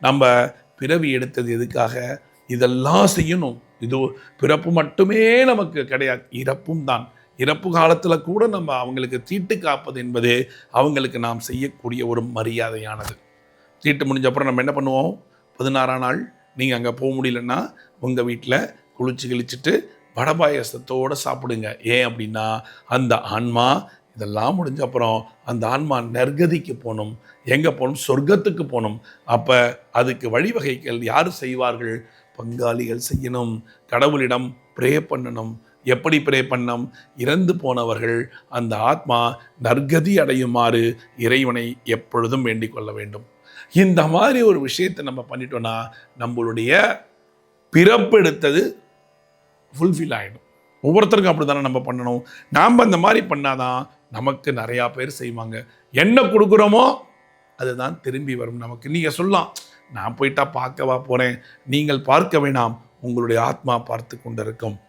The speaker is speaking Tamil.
நம்ம பிறவி எடுத்தது எதுக்காக? இதெல்லாம் செய்யணும். இது பிறப்பு மட்டுமே நமக்கு கிடையாது. இறப்பும் தான். இறப்பு காலத்தில் கூட நம்ம அவங்களுக்கு தீட்டு காப்பது என்பது அவங்களுக்கு நாம் செய்யக்கூடிய ஒரு மரியாதையானது. தீட்டு முடிஞ்ச அப்புறம் நம்ம என்ன பண்ணுவோம்? பதினாறாம் நாள் நீங்கள் அங்கே போக முடியலன்னா உங்கள் வீட்டில் குளிச்சு கிழிச்சிட்டு வடபாயசத்தோடு சாப்பிடுங்க. ஏன் அப்படின்னா அந்த ஆன்மா இதெல்லாம் முடிஞ்ச அப்புறம் அந்த ஆன்மா நற்கதிக்கு போகணும். எங்கே போகணும்? சொர்க்கத்துக்கு போகணும். அப்போ அதுக்கு வழிவகைகள் யார் செய்வார்கள்? பங்காளிகள் செய்யணும். கடவுளிடம் ப்ரே பண்ணணும். எப்படி ப்ரே பண்ணம் இறந்து போனவர்கள் அந்த ஆத்மா நற்கதி அடையுமாறு இறைவனை எப்பொழுதும் வேண்டிக் கொள்ள வேண்டும். இந்த மாதிரி ஒரு விஷயத்தை நம்ம பண்ணிட்டோம்னா நம்மளுடைய பிறப்பெடுத்தது ஃபுல்ஃபில் ஆகிடும் ஒவ்வொருத்தருக்கும் அப்படி தானே நம்ம பண்ணணும். நாம் அந்த மாதிரி பண்ணாதான் நமக்கு நிறையா பேர் செய்வாங்க. என்ன கொடுக்குறோமோ அதுதான் திரும்பி வரும். நமக்கு நீங்கள் சொல்லலாம் நான் போயிட்டா பார்க்கவா போகிறேன் நீங்கள் பார்க்க வேணாம். உங்களுடைய ஆத்மா பார்த்து கொண்டிருக்கும்.